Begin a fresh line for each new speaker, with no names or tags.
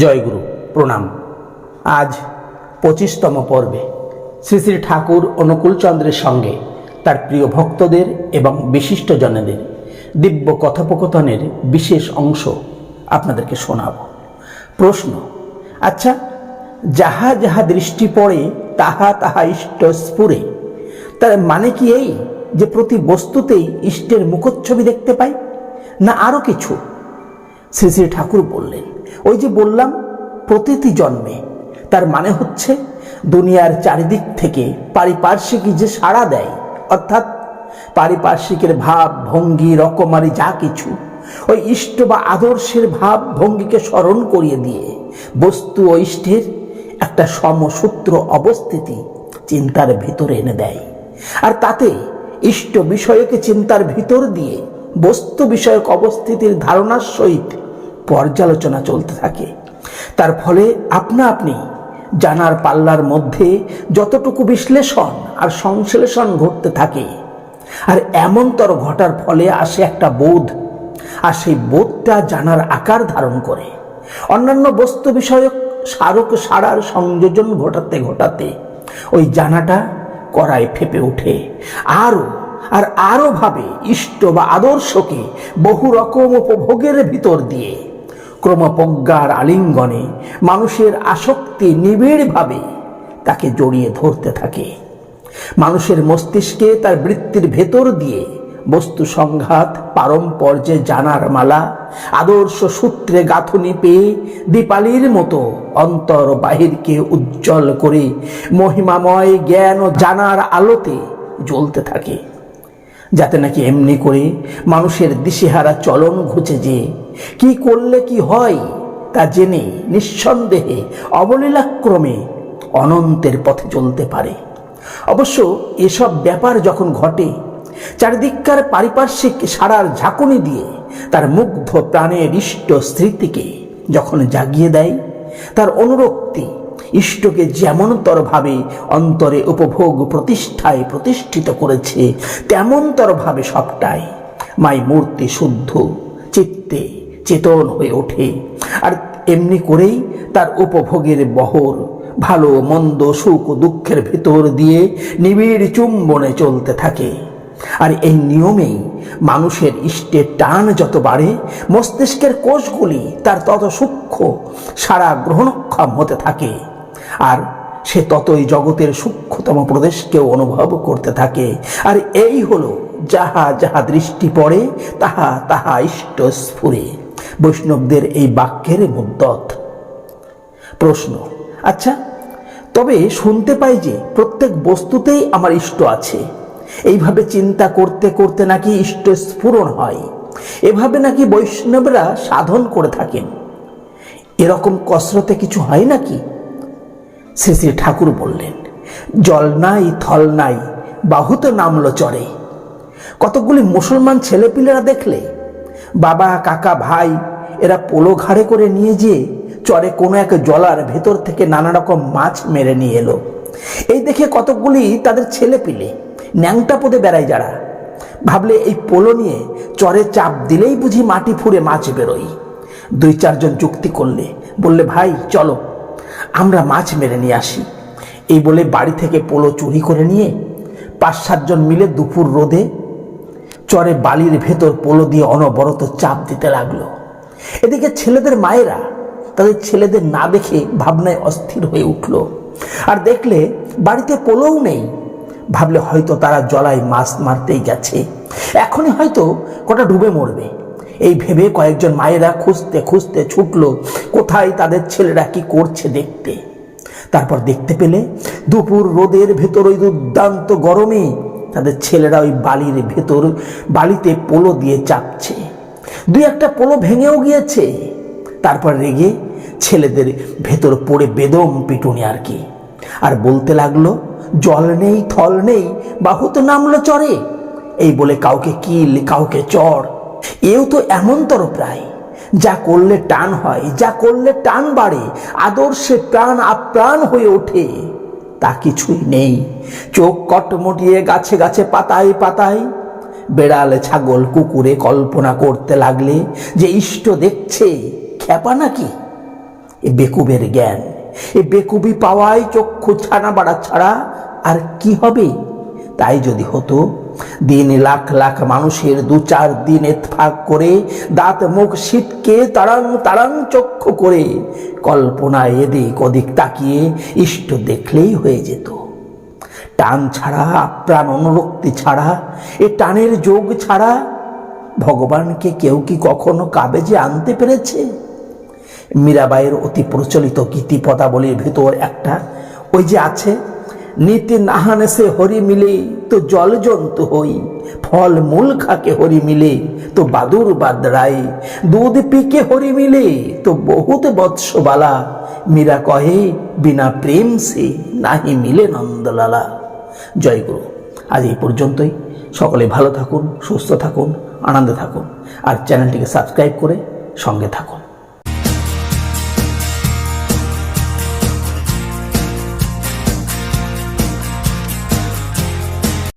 জয়গুরু, প্রণাম। আজ পঁচিশতম পর্বে শ্রী শ্রী ঠাকুর অনুকূলচন্দ্রের সঙ্গে তার প্রিয় ভক্তদের এবং বিশিষ্টজনেদের দিব্য কথোপকথনের বিশেষ অংশ আপনাদেরকে শোনাব। প্রশ্ন আচ্ছা যাহা যাহা দৃষ্টি পড়ে, তাহা তাহা ইষ্ট স্ফুরে তার মানে কি এই যে প্রতি বস্তুতেই ইষ্টের মুখচ্ছবি দেখতে পাই? না আরও কিছু? শ্রী শ্রী ঠাকুর বললেন ওই যে বললাম, প্রতিটি জন্মে। তার মানে হচ্ছে, দুনিয়ার চারিদিক থেকে পারিপার্শ্বিক যে সাড়া দেয়, অর্থাৎ পারিপার্শ্বিকের ভাব, ভঙ্গি, রকমারি যা কিছু, ওই ইষ্ট বা আদর্শের ভাব, ভঙ্গিকে স্মরণ করিয়ে দিয়ে বস্তু ও ইষ্টের একটা সমসূত্র অবস্থিতি চিন্তার ভিতরে এনে দেয়। আর তাতে ইষ্ট বিষয়কে চিন্তার ভিতর দিয়ে বস্তু বিষয়ক অবস্থিতির ধারণার সহিত পর্যালোচনা চলতে থাকে। তার ফলে আপনা আপনি জানার পাল্লার মধ্যে যতটুকু বিশ্লেষণ আর সংশ্লেষণ ঘটতে থাকে, আর এমনতর ঘটার ফলে আসে একটা বোধ, আর সেই বোধটা জানার আকার ধারণ করে। অন্যান্য বস্তু বিষয়ক স্মারক সারার সংযোজন ঘটাতে ঘটাতে ওই জানাটা করায় ফেপে ওঠে। আরও, আর আরও ভাবে ইষ্ট বা আদর্শকে বহু রকম উপভোগের ভিতর দিয়ে ক্রমপ্রজ্ঞার আলিঙ্গনে মানুষের আসক্তি নিবিড়ভাবে তাকে জড়িয়ে ধরতে থাকে। মানুষের মস্তিষ্কে তার বৃত্তির ভেতর দিয়ে বস্তু সংঘাত পারম্পর্যে জানার মালা, আদর্শ সূত্রে গাঁথুনি পেয়ে দীপালির মতো অন্তর বাহিরকে উজ্জ্বল করে মহিমাময় জ্ঞান ও জানার আলোতে জ্বলতে থাকে। যাতে নাকি এমনি করে মানুষের দিশেহারা চলন ঘুচে যে কি করলে কি হয় তা জেনে নিঃসন্দেহে অবলীলাক্রমে অনন্তের পথে চলতে পারে। অবশ্য এসব ব্যাপার যখন ঘটে, চারিদিককার পারিপার্শ্বিক সারার ঝাঁকুনি দিয়ে তার মুগ্ধ প্রাণের ইষ্ট স্মৃতিকে যখন জাগিয়ে দেয়, তার অনুরক্তি ইষ্টকে যেমনতরভাবে অন্তরে উপভোগ প্রতিষ্ঠায় প্রতিষ্ঠিত করেছে, তেমনতরভাবে সবটাই মাই মূর্তি শুদ্ধ, চিত্তে চেতন হয়ে ওঠে। আর এমনি করেই তার উপভোগের বহর, ভালো মন্দ সুখ দুঃখের ভেতর দিয়ে নিবিড় চুম্বনে চলতে থাকে। আর এই নিয়মেই মানুষের ইষ্টের টান যত বাড়ে, মস্তিষ্কের কোষগুলি তার তত সূক্ষ্ম, সারা গ্রহণক্ষম হতে থাকে। আর সে ততই জগতের সূক্ষ্মতম প্রদেশকেও অনুভব করতে থাকে। আর এই হলো যাহা যাহা দৃষ্টি পড়ে, তাহা তাহা ইষ্ট স্ফুরে বৈষ্ণবদের এই বাক্যের মুদ্দত প্রশ্ন আচ্ছা তবে শুনতে পাই যে প্রত্যেক বস্তুতেই আমার ইষ্ট আছে। এইভাবে চিন্তা করতে করতে নাকি ইষ্ট স্ফুরণ হয়। এভাবে নাকি বৈষ্ণবরা সাধন করে থাকেন। এরকম কসরতে কিছু হয় নাকি? শ্রী শ্রী ঠাকুর বললেন, জল নাই, থল নাই, বাহুতে নামলো চড়ে কতকগুলি মুসলমান ছেলেপিলেরা দেখলে বাবা, কাকা, ভাই, এরা পোলো ঘাড়ে করে নিয়ে যেয়ে চরে কোনো এক জলার ভেতর থেকে নানা রকম মাছ মেরে নিয়ে এলো। এই দেখে কতকগুলি তাদের ছেলে পিলে, ন্যাংটা পদে বেড়ায় যারা। ভাবলে এই পোলো নিয়ে চরে চাপ দিলেই বুঝি মাটি ফুঁড়ে মাছ বেরোই দুই চারজন যুক্তি করলে, বললে, ভাই, চলো, আমরা মাছ মেরে নিয়ে আসি। এই বলে বাড়ি থেকে পোলো চুরি করে নিয়ে পাঁচ সাতজন মিলে দুপুর রোদে চরে বালির ভেতর পোলো দিয়ে অনবরত চাপ দিতে লাগল। এদিকে ছেলেদের মায়েরা তাদের ছেলেদের না দেখে ভাবনায় অস্থির হয়ে উঠল। আর দেখলে বাড়িতে পোলোও নেই। ভাবলে হয়তো তারা জলায় মাছ মারতেই গেছে। এখনই হয়তো কটা ডুবে মরবে। এই ভেবে কয়েকজন মায়েরা খুঁজতে খুঁজতে ছুটলো, কোথায় তাদের ছেলেরা কি করছে দেখতে। তারপর দেখতে পেলে দুপুর রোদের ভেতর ওই দুর্দান্ত গরমে তাদের ছেলেরা ওই বালির ভেতর বালিতে পোলো দিয়ে চাপছে। দুই একটা পোলো ভেঙেও গিয়েছে। তারপর রেগে ছেলেদের ভেতর পড়ে বেদম পিটুনি আর কি। আর বলতে লাগল, জল নেই, থল নেই, বাহু তো নামলো চড়ে এই বলে কাউকে কিল, কাউকে চড় এও তো এমনতর প্রায়। যা করলে টান হয়, যা করলে টান বাড়ে, আদর্শে প্রাণ আপ্রাণ হয়ে ওঠে। তা কিছুই নেই। চোখ কটমটিয়ে গাছে গাছে পাতায় পাতায় বেড়াল ছাগল কুকুরে কল্পনা করতে লাগলে যে ইষ্ট দেখছে, খ্যাপা নাকি? এ বেকুবের জ্ঞান, এ বেকুবি পাওয়ায় চক্ষু ছানা বাড়া ছাড়া আর কি হবে? তাই যদি হতো দিন লাখ লাখ মানুষের দু চার দিন ফাঁক করে, দাঁত মুখ শীতকে তারাং তারাং চক্ষু করে, কল্পনায় এদিক ওদিক তাকিয়ে ইষ্ট দেখলেই হয়ে যেত। টান ছাড়া আপ্রাণ অনুরক্তি ছাড়া, এ টানের যোগ ছাড়া, ভগবানকে কেউ কি কখনো কাবেজে আনতে পেরেছে? মীরাবাইয়ের অতি প্রচলিত গীতি পদাবলীর ভিতর একটা, ওই যে আছে নীতি নাহানে সে হরি মিলে, তো জল জন্তু হই। ফল মূল খাকে হরি মিলে, তো বাদুর বাদরাই দুধ পিকে হরি মিলে, তো বহুত বৎসবালা। মীরা কহে, বিনা প্রেম সে নাহি মিলে নন্দলালা। জয় গুরু। আজ এই পর্যন্তই। সকলে ভালো থাকুন, সুস্থ থাকুন, আনন্দে থাকুন। আর চ্যানেলটিকে সাবস্ক্রাইব করে সঙ্গে থাকুন।